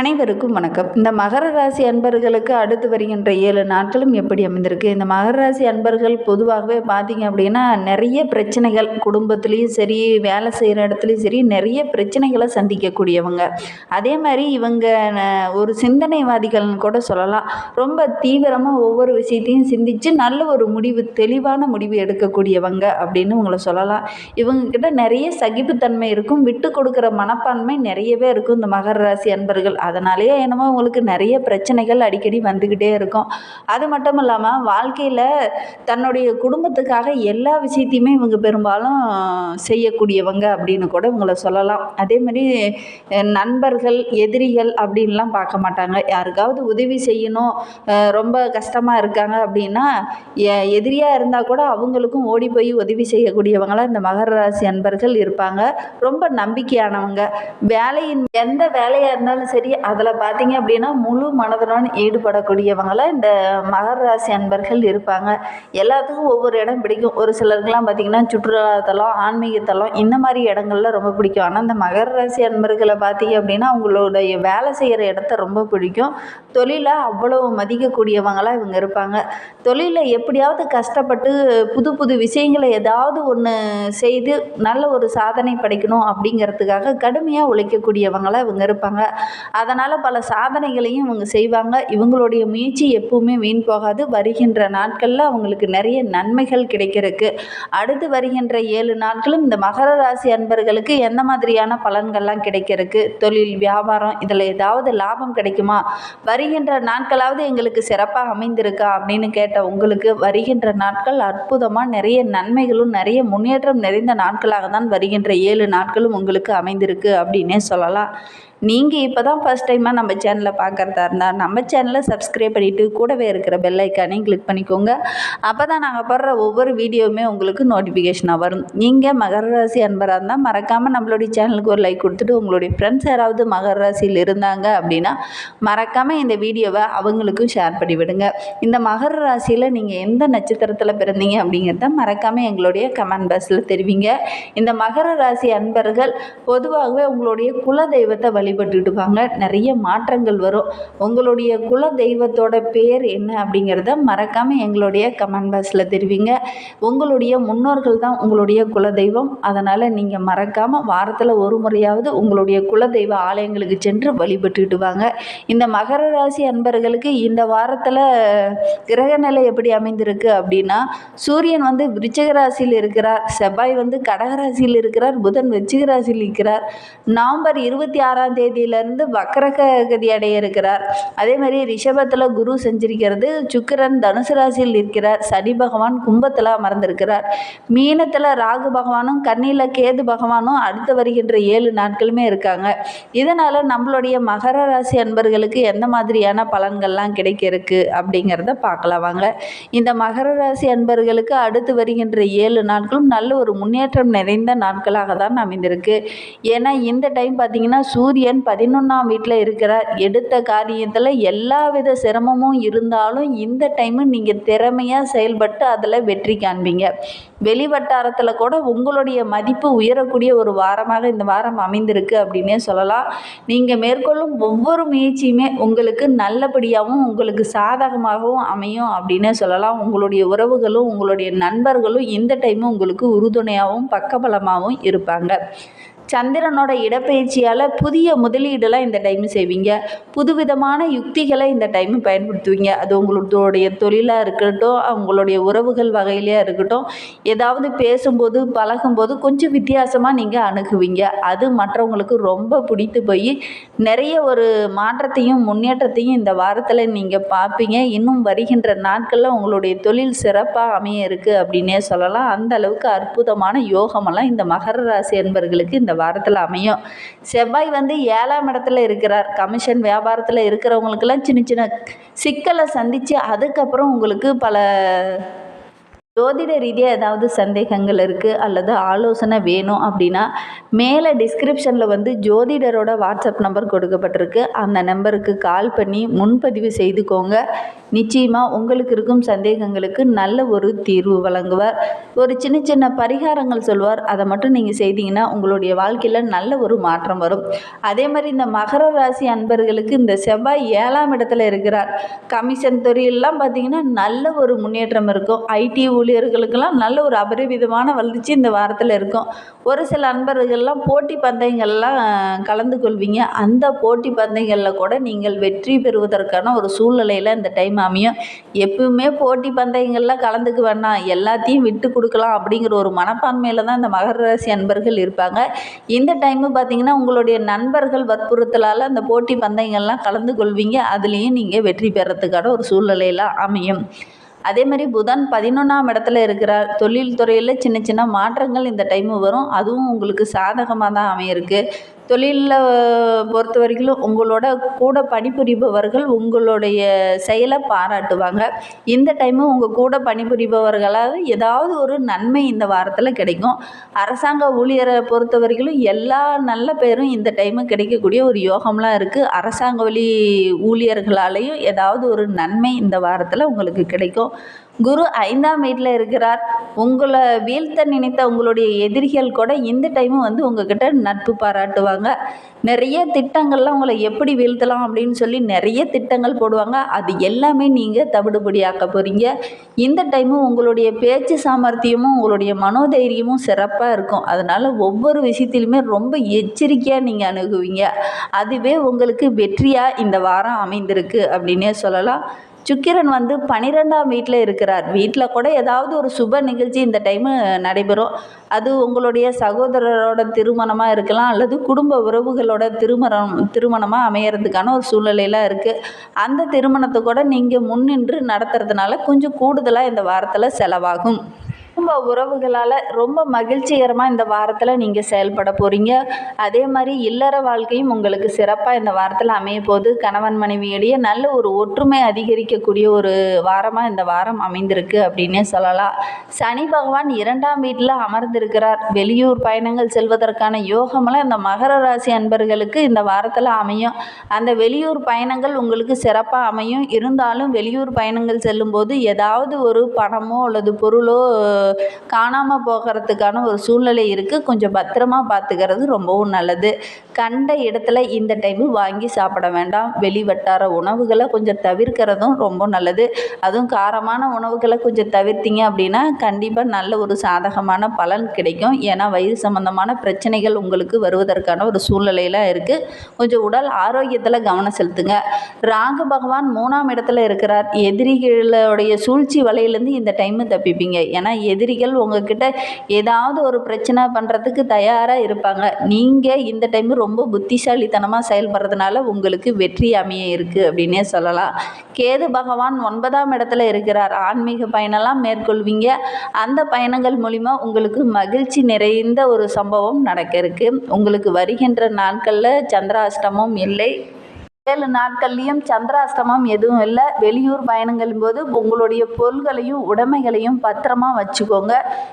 அனைவருக்கும் வணக்கம். இந்த மகர ராசி அன்பர்களுக்கு அடுத்து வருகின்ற ஏழு நாட்களும் எப்படி அமைந்திருக்கு? இந்த மகர ராசி அன்பர்கள் பொதுவாகவே பார்த்தீங்க அப்படின்னா நிறைய பிரச்சனைகள் குடும்பத்துலேயும் சரி வேலை செய்கிற இடத்துலையும் சரி நிறைய பிரச்சனைகளை சந்திக்கக்கூடியவங்க. அதே மாதிரி இவங்க ஒரு சிந்தனைவாதிகள்னு கூட சொல்லலாம். ரொம்ப தீவிரமாக ஒவ்வொரு விஷயத்தையும் சிந்தித்து நல்ல ஒரு முடிவு தெளிவான முடிவு எடுக்கக்கூடியவங்க அப்படின்னு உங்களை சொல்லலாம். இவங்கக்கிட்ட நிறைய சகிப்புத்தன்மை இருக்கும். விட்டு கொடுக்குற மனப்பான்மை நிறையவே இருக்கும் இந்த மகர ராசி அன்பர்கள். அதனாலேயே என்னமோ உங்களுக்கு நிறைய பிரச்சனைகள் அடிக்கடி வந்துக்கிட்டே இருக்கும். அது மட்டும் இல்லாமல் வாழ்க்கையில் தன்னுடைய குடும்பத்துக்காக எல்லா விஷயத்தையுமே இவங்க பெரும்பாலும் செய்யக்கூடியவங்க அப்படின்னு கூட இவங்களை சொல்லலாம். அதே மாதிரி நண்பர்கள் எதிரிகள் அப்படின்லாம் பார்க்க மாட்டாங்க. யாருக்காவது உதவி செய்யணும் ரொம்ப கஷ்டமாக இருக்காங்க அப்படின்னா எ- எதிரியாக இருந்தால் கூட அவங்களுக்கும் ஓடி போய் உதவி செய்யக்கூடியவங்களாம் இந்த மகர ராசி அன்பர்கள் இருப்பாங்க. ரொம்ப நம்பிக்கையானவங்க. வேலையின் எந்த வேலையாக இருந்தாலும் சரி அதில் பார்த்தீங்க அப்படின்னா முழு மனதுடன் ஈடுபடக்கூடியவங்களாம் இந்த மகர ராசி அன்பர்கள் இருப்பாங்க. எல்லாத்துக்கும் ஒவ்வொரு இடம் பிடிக்கும். ஒரு சிலருக்குலாம் பார்த்தீங்கன்னா சுற்றுலாத்தலம் ஆன்மீகத்தலம் இந்த மாதிரி இடங்கள்ல ரொம்ப பிடிக்கும். ஆனால் இந்த மகர ராசி அன்பர்களை பார்த்தீங்க அப்படின்னா அவங்களுடைய வேலை செய்கிற இடத்த ரொம்ப பிடிக்கும். தொழிலை அவ்வளவு மதிக்கக்கூடியவங்களாக இவங்க இருப்பாங்க. தொழிலில் எப்படியாவது கஷ்டப்பட்டு புது புது விஷயங்களை ஏதாவது ஒன்று செய்து நல்ல ஒரு சாதனை படைக்கணும் அப்படிங்கிறதுக்காக கடுமையாக உழைக்கக்கூடியவங்களாக இவங்க இருப்பாங்க. அதனால் பல சாதனைகளையும் இவங்க செய்வாங்க. இவங்களுடைய முயற்சி எப்பவுமே வீண் போகாது. வருகின்ற நாட்களில் அவங்களுக்கு நிறைய நன்மைகள் கிடைக்கிறதுக்கு. அடுத்து வருகின்ற ஏழு நாட்களும் இந்த மகர ராசி அன்பர்களுக்கு எந்த மாதிரியான பலன்கள்லாம் கிடைக்கிறதுக்கு? தொழில் வியாபாரம் இதில் ஏதாவது லாபம் கிடைக்குமா? வருகின்ற நாட்களாவது எங்களுக்கு சிறப்பாக அமைந்திருக்கா? அப்படின்னு கேட்ட உங்களுக்கு வருகின்ற நாட்கள் அற்புதமாக நிறைய நன்மைகளும் நிறைய முன்னேற்றம் நிறைந்த நாட்களாக தான் வருகின்ற ஏழு நாட்களும் உங்களுக்கு அமைந்திருக்கு அப்படின்னே சொல்லலாம். நீங்கள் இப்போ தான் ஃபஸ்ட் டைமாக நம்ம சேனலை பார்க்குறதா இருந்தால் நம்ம சேனலை சப்ஸ்கிரைப் பண்ணிவிட்டு கூடவே இருக்கிற பெல் ஐக்கானையும் கிளிக் பண்ணிக்கோங்க. அப்போ தான் நாங்கள் போடுற ஒவ்வொரு வீடியோவுமே உங்களுக்கு நோட்டிஃபிகேஷனாக வரும். நீங்கள் மகர ராசி அன்பராக இருந்தால் மறக்காமல் நம்மளுடைய சேனலுக்கு ஒரு லைக் கொடுத்துட்டு உங்களுடைய ஃப்ரெண்ட்ஸ் யாராவது மகர ராசியில் இருந்தாங்க அப்படின்னா மறக்காமல் இந்த வீடியோவை அவங்களுக்கும் ஷேர் பண்ணிவிடுங்க இந்த மகர ராசியில் நீங்கள் எந்த நட்சத்திரத்தில் பிறந்தீங்க அப்படிங்கிறத மறக்காமல் எங்களுடைய கமெண்ட் பாக்ஸில் தெரிவிங்க. இந்த மகர ராசி அன்பர்கள் பொதுவாகவே உங்களுடைய குல தெய்வத்தை வழிபட்டுட்டு வாங்க நிறைய மாற்றங்கள் வரும். உங்களுடைய குல தெய்வத்தோட பேர் என்ன அப்படிங்கிறத மறக்காமல் எங்களுடைய கமெண்ட் பாக்ஸில் தெரிவிங்க. உங்களுடைய முன்னோர்கள் தான் உங்களுடைய குல தெய்வம். அதனால் நீங்கள் மறக்காமல் வாரத்தில் ஒரு முறையாவது உங்களுடைய குல தெய்வ ஆலயங்களுக்கு சென்று வழிபட்டுட்டு வாங்க. இந்த மகர ராசி அன்பர்களுக்கு இந்த வாரத்தில் கிரகநிலை எப்படி அமைந்திருக்கு அப்படின்னா சூரியன் வந்து விருச்சக ராசியில் இருக்கிறார். செவ்வாய் வந்து கடகராசியில் இருக்கிறார். புதன் வெச்சிக ராசியில் இருக்கிறார். நவம்பர் இருபத்தி ஆறாம் தேதியிலேருந்து வக்கரகதி அடைய இருக்கிறார் அதே மாதிரி ரிஷபத்தில் குரு செஞ்சிருக்கிறது சுக்கிரன் தனுசு ராசியில் இருக்கிறார் சனி பகவான் கும்பத்தில் அமர்ந்திருக்கிறார். மீனத்தில் ராகு பகவானும் கண்ணியில் கேது பகவானும் அடுத்து வருகின்ற ஏழு நாட்களுமே இருக்காங்க. இதனால் நம்மளுடைய மகர ராசி அன்பர்களுக்கு எந்த மாதிரியான பலன்கள்லாம் கிடைக்க இருக்கு அப்படிங்கிறத பார்க்கலாம் வாங்க. இந்த மகர ராசி அன்பர்களுக்கு அடுத்து வருகின்ற ஏழு நாட்களும் நல்ல ஒரு முன்னேற்றம் நிறைந்த நாட்களாக தான் அமைந்திருக்கு. ஏன்னா இந்த டைம் பார்த்தீங்கன்னா சூரியன் பதினொன்றாம் வீட்டில் இருக்கிறார். எடுத்த காரியத்தில் எல்லா வித சிரமமும் இருந்தாலும் இந்த டைமு நீங்கள் திறமையாக செயல்பட்டு அதில் வெற்றி காண்பீங்க. வெளி வட்டாரத்தில் கூட உங்களுடைய மதிப்பு உயரக்கூடிய ஒரு வாரமாக இந்த வாரம் அமைந்திருக்கு அப்படின்னே சொல்லலாம். நீங்கள் மேற்கொள்ளும் ஒவ்வொரு முயற்சியுமே உங்களுக்கு நல்லபடியாகவும் உங்களுக்கு சாதகமாகவும் அமையும் அப்படின்னே சொல்லலாம். உங்களுடைய உறவுகளும் உங்களுடைய நண்பர்களும் இந்த டைமும் உங்களுக்கு உறுதுணையாகவும் பக்கபலமாகவும் இருப்பாங்க. சந்திரனோட இடப்பெயர்ச்சியால் புதிய முதலீடெல்லாம் இந்த டைம் செய்வீங்க. புதுவிதமான யுக்திகளை இந்த டைம் பயன்படுத்துவீங்க. அது உங்களுடைய தொழிலாக இருக்கட்டும் அவங்களுடைய உறவுகள் வகையிலையாக இருக்கட்டும் ஏதாவது பேசும்போது பழகும்போது கொஞ்சம் வித்தியாசமாக நீங்கள் அணுகுவீங்க. அது மற்றவங்களுக்கு ரொம்ப பிடித்து போய் நிறைய ஒரு மாற்றத்தையும் முன்னேற்றத்தையும் இந்த வாரத்தில் நீங்கள் பார்ப்பீங்க. இன்னும் வருகின்ற நாட்களில் உங்களுடைய தொழில் சிறப்பாக அமைய இருக்குது அப்படின்னே சொல்லலாம். அந்த அளவுக்கு அற்புதமான யோகமெல்லாம் இந்த மகர ராசி என்பர்களுக்கு இந்த வாரத்தில் அமையும். செவ்வாய் வந்து ஏழாம் இடத்துல இருக்கிறார். கமிஷன் வியாபாரத்தில் இருக்கிறவங்களுக்கெல்லாம் சின்ன சின்ன சிக்கலை சந்தித்து அதுக்கப்புறம் உங்களுக்கு பல ஜோதிட ரீதியாக ஏதாவது சந்தேகங்கள் இருக்குது அல்லது ஆலோசனை வேணும் அப்படின்னா மேலே டிஸ்கிரிப்ஷனில் வந்து ஜோதிடரோட வாட்ஸ்அப் நம்பர் கொடுக்கப்பட்டிருக்கு. அந்த நம்பருக்கு கால் பண்ணி முன்பதிவு செய்துக்கோங்க. நிச்சயமாக உங்களுக்கு இருக்கும் சந்தேகங்களுக்கு நல்ல ஒரு தீர்வு வழங்குவார். ஒரு சின்ன சின்ன பரிகாரங்கள் சொல்வார். அதை மட்டும் நீங்கள் செய்தீங்கன்னா உங்களுடைய வாழ்க்கையில் நல்ல ஒரு மாற்றம் வரும். அதே மாதிரி இந்த மகர ராசி அன்பர்களுக்கு இந்த செவ்வாய் ஏழாம் இடத்துல இருக்கிறார். கமிஷன் துறையெல்லாம் பார்த்தீங்கன்னா நல்ல ஒரு முன்னேற்றம் இருக்கும். ஐடி ஊழியர்களுக்கெல்லாம் நல்ல ஒரு அபரிவிதமான வளர்ச்சி இந்த வாரத்தில் இருக்கும். ஒரு சில அன்பர்கள்லாம் போட்டி பந்தயங்கள்லாம் கலந்து கொள்வீங்க. அந்த போட்டி பந்தயங்களில் கூட நீங்கள் வெற்றி பெறுவதற்கான ஒரு சூழ்நிலையில் இந்த டைம் அமையும். எப்பவுமே போட்டி பந்தயங்களில் கலந்துக்க வேணாம் எல்லாத்தையும் விட்டு கொடுக்கலாம் அப்படிங்கிற ஒரு மனப்பான்மையில் தான் இந்த மகர ராசி அன்பர்கள் இருப்பாங்க. இந்த டைமு பார்த்தீங்கன்னா உங்களுடைய நண்பர்கள் வற்புறுத்தலால் அந்த போட்டி பந்தயங்கள்லாம் கலந்து கொள்வீங்க. அதுலேயும் நீங்கள் வெற்றி பெறத்துக்கான ஒரு சூழ்நிலையெல்லாம் அமையும். அதே மாதிரி புதன் பதினொன்றாம் இடத்துல இருக்கிறார். தொழில் துறையில் சின்ன சின்ன மாற்றங்கள் இந்த டைமு வரும். அதுவும் உங்களுக்கு சாதகமாக தான் அமையிருக்கு. தொழிலில் பொறுத்த வரைக்கும் உங்களோட கூட பணிபுரிபவர்கள் உங்களுடைய செயலை பாராட்டுவாங்க. இந்த டைமும் உங்கள் கூட பணிபுரிபவர்களால் ஏதாவது ஒரு நன்மை இந்த வாரத்தில் கிடைக்கும். அரசாங்க ஊழியரை பொறுத்த வரைக்கும் எல்லா நல்ல பேரும் இந்த டைமு கிடைக்கக்கூடிய ஒரு யோகம்லாம் இருக்குது அரசாங்க வழி ஊழியர்களாலேயும் ஏதாவது ஒரு நன்மை இந்த வாரத்தில் உங்களுக்கு கிடைக்கும். குரு ஐந்தாம் வீட்டில் இருக்கிறார். உங்களை வீழ்த்த நினைத்த உங்களுடைய எதிரிகள் கூட இந்த டைமும் வந்து உங்ககிட்ட நட்பு பாராட்டுவாங்க. நிறைய திட்டங்கள்லாம் உங்களை எப்படி வீழ்த்தலாம் அப்படின்னு சொல்லி நிறைய திட்டங்கள் போடுவாங்க. அது எல்லாமே நீங்கள் தவிடுபடியாக்க போகிறீங்க இந்த டைமும் உங்களுடைய பேச்சு சாமர்த்தியமும் உங்களுடைய மனோதைரியமும் சிறப்பாக இருக்கும். அதனால் ஒவ்வொரு விஷயத்திலுமே ரொம்ப எச்சரிக்கையாக நீங்கள் அணுகுவீங்க. அதுவே உங்களுக்கு வெற்றியாக இந்த வாரம் அமைந்திருக்கு அப்படின்னே சொல்லலாம். சுக்கிரன் வந்து பன்னிரெண்டாம் வீட்டில் இருக்கிறார். வீட்டில் கூட ஏதாவது ஒரு சுப நிகழ்ச்சி இந்த டைமு நடைபெறும். அது உங்களுடைய சகோதரரோட திருமணமாக இருக்கலாம் அல்லது குடும்ப உறவுகளோட திருமணம் திருமணமாக அமையறதுக்கான ஒரு சூழ்நிலையெல்லாம் இருக்குது அந்த திருமணத்தை கூட நீங்கள் முன்னின்று நடத்துறதுனால கொஞ்சம் கூடுதலாக இந்த வாரத்தில் செலவாகும். குடும்ப உறவுகளால் ரொம்ப மகிழ்ச்சிகரமாக இந்த வாரத்தில் நீங்கள் செயல்பட போகிறீங்க அதே மாதிரி இல்லற வாழ்க்கையும் உங்களுக்கு சிறப்பாக இந்த வாரத்தில் அமைய போது கணவன் மனைவியிடையே நல்ல ஒரு ஒற்றுமை அதிகரிக்கக்கூடிய ஒரு வாரமாக இந்த வாரம் அமைந்திருக்கு அப்படின்னே சொல்லலாம். சனி பகவான் இரண்டாம் வீட்டில் அமர்ந்திருக்கிறார். வெளியூர் பயணங்கள் செல்வதற்கான யோகமெல்லாம் இந்த மகர ராசி அன்பர்களுக்கு இந்த வாரத்தில் அமையும். அந்த வெளியூர் பயணங்கள் உங்களுக்கு சிறப்பாக அமையும். இருந்தாலும் வெளியூர் பயணங்கள் செல்லும்போது ஏதாவது ஒரு பணமோ அல்லது பொருளோ காணாமல் போகிறதுக்கான ஒரு சூழ்நிலை இருக்குது கொஞ்சம் பத்திரமா பார்த்துக்கிறது ரொம்பவும் நல்லது. கண்ட இடத்துல இந்த டைமு வாங்கி சாப்பிட வேண்டாம். வெளி வட்டார உணவுகளை கொஞ்சம் தவிர்க்கிறதும் ரொம்ப நல்லது. அதுவும் காரமான உணவுகளை கொஞ்சம் தவிர்த்திங்க அப்படின்னா கண்டிப்பாக நல்ல ஒரு சாதகமான பலன் கிடைக்கும். ஏன்னா வயிறு சம்மந்தமான பிரச்சனைகள் உங்களுக்கு வருவதற்கான ஒரு சூழ்நிலையெல்லாம் இருக்குது கொஞ்சம் உடல் ஆரோக்கியத்தில் கவனம் செலுத்துங்க. ராகு பகவான் மூணாம் இடத்துல இருக்கிறார். எதிரிகளுடைய சூழ்ச்சி வலையிலேருந்து இந்த டைமு தப்பிப்பீங்க. ஏன்னா எதிரிகள் உங்ககிட்ட ஏதாவது ஒரு பிரச்சனை பண்ணுறதுக்கு தயாராக இருப்பாங்க. நீங்கள் இந்த டைமு ரொம்ப புத்திசாலித்தனமாக செயல்படுறதுனால உங்களுக்கு வெற்றி அமைய இருக்குது அப்படின்னே சொல்லலாம். கேது பகவான் ஒன்பதாம் இடத்துல இருக்கிறார். ஆன்மீக பயணம்லாம் மேற்கொள்வீங்க. அந்த பயணங்கள் மூலிமா உங்களுக்கு மகிழ்ச்சி நிறைந்த ஒரு சம்பவம் நடக்க இருக்குது உங்களுக்கு வருகின்ற நாட்களில் சந்திராஷ்டமும் இல்லை. ஏழு நாட்கள்லேயும் சந்திராஷ்டமம் எதுவும் இல்லை. வெளியூர் பயணங்களின் போது உங்களுடைய பொருள்களையும் உடைமைகளையும் பத்திரமா வச்சுக்கோங்க.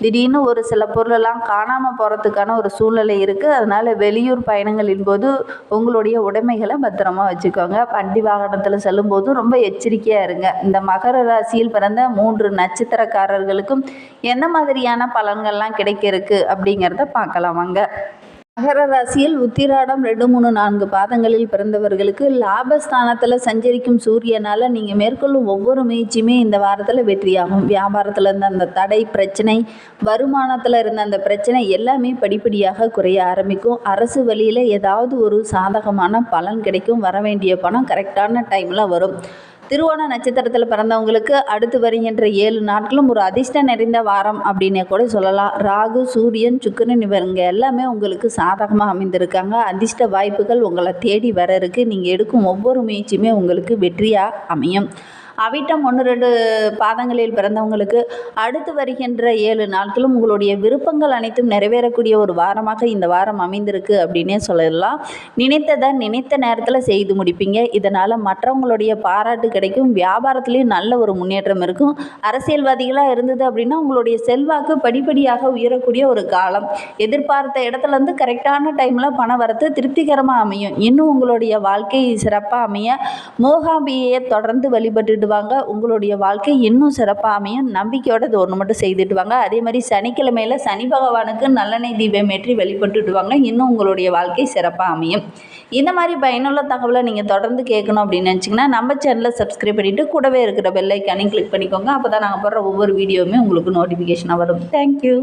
திடீர்னு ஒரு சில பொருளெல்லாம் காணாமல் போகிறதுக்கான ஒரு சூழ்நிலை இருக்குது அதனால் வெளியூர் பயணங்களின் போது உங்களுடைய உடைமைகளை பத்திரமா வச்சுக்கோங்க. வண்டி வாகனத்தில் செல்லும்போது ரொம்ப எச்சரிக்கையாக இருங்க. இந்த மகர ராசியில் பிறந்த மூன்று நட்சத்திரக்காரர்களுக்கும் எந்த மாதிரியான பலன்கள்லாம் கிடைக்க இருக்கு அப்படிங்கிறத பார்க்கலாம் வாங்க. மகர ராசியில் உத்திராடம் ரெண்டு மூணு நான்கு பாதங்களில் பிறந்தவர்களுக்கு லாபஸ்தானத்தில் சஞ்சரிக்கும் சூரியனால் நீங்கள் மேற்கொள்ளும் ஒவ்வொரு முயற்சியுமே இந்த வாரத்தில் வெற்றியாகும். வியாபாரத்தில் இருந்த அந்த தடை பிரச்சனை வருமானத்தில் இருந்த அந்த பிரச்சனை எல்லாமே படிப்படியாக குறைய ஆரம்பிக்கும். அரசு வழியில் ஏதாவது ஒரு சாதகமான பலன் கிடைக்கும். வர வேண்டிய பணம் கரெக்டான டைமில் வரும். திருவோண நட்சத்திரத்தில் பிறந்தவங்களுக்கு அடுத்து வருகின்ற ஏழு நாட்களும் ஒரு அதிர்ஷ்டம் நிறைந்த வாரம் அப்படின்னே கூட சொல்லலாம். ராகு சூரியன் சுக்கரன் இவருங்க எல்லாமே உங்களுக்கு சாதகமாக அமைந்திருக்காங்க. அதிர்ஷ்ட வாய்ப்புகள் உங்களை தேடி வர இருக்கு. நீங்கள் எடுக்கும் ஒவ்வொரு முயற்சியுமே உங்களுக்கு வெற்றியாக அமையும். அவிட்டம் ஒன்று ரெண்டு பாதங்களில் பிறந்தவங்களுக்கு அடுத்து வருகின்ற ஏழு நாட்களும் உங்களுடைய விருப்பங்கள் அனைத்தும் நிறைவேறக்கூடிய ஒரு வாரமாக இந்த வாரம் அமைந்திருக்கு அப்படின்னே சொல்லலாம். நினைத்ததை நினைத்த நேரத்தில் செய்து முடிப்பீங்க. இதனால் மற்றவங்களுடைய பாராட்டு கிடைக்கும். வியாபாரத்துலேயும் நல்ல ஒரு முன்னேற்றம் இருக்கும். அரசியல்வாதிகளாக இருந்தது அப்படின்னா உங்களுடைய செல்வாக்கு படிப்படியாக உயரக்கூடிய ஒரு காலம். எதிர்பார்த்த இடத்துல இருந்து கரெக்டான டைமில் பணம் வரத்து திருப்திகரமாக அமையும். இன்னும் உங்களுடைய வாழ்க்கை சிறப்பாக அமைய மோகாம்பியை தொடர்ந்து வழிபட்டுட்டு வாங்க உங்களுடைய வாழ்க்கை இன்னும் சிறப்பாக அமையும். நம்பிக்கையோட இது ஒன்று மட்டும் செய்துட்டு வாங்க. அதே மாதிரி சனிக்கிழமையில் சனி பகவானுக்கு நல்லெண்ணெய் தீபம் ஏற்றி வழிபட்டுட்டு வாங்க. இன்னும் உங்களுடைய வாழ்க்கை சிறப்பாக அமையும். இந்த மாதிரி பயனுள்ள தகவலை நீங்கள் தொடர்ந்து கேட்கணும் அப்படின்னு நினச்சிங்கன்னா நம்ம சேனலை சப்ஸ்கிரைப் பண்ணிவிட்டு கூடவே இருக்கிற பெல்லைக்கானையும் கிளிக் பண்ணிக்கோங்க. அப்போ தான் நாங்கள் போடுற ஒவ்வொரு வீடியோவுமே உங்களுக்கு நோட்டிஃபிகேஷனாக வரும். தேங்க்யூ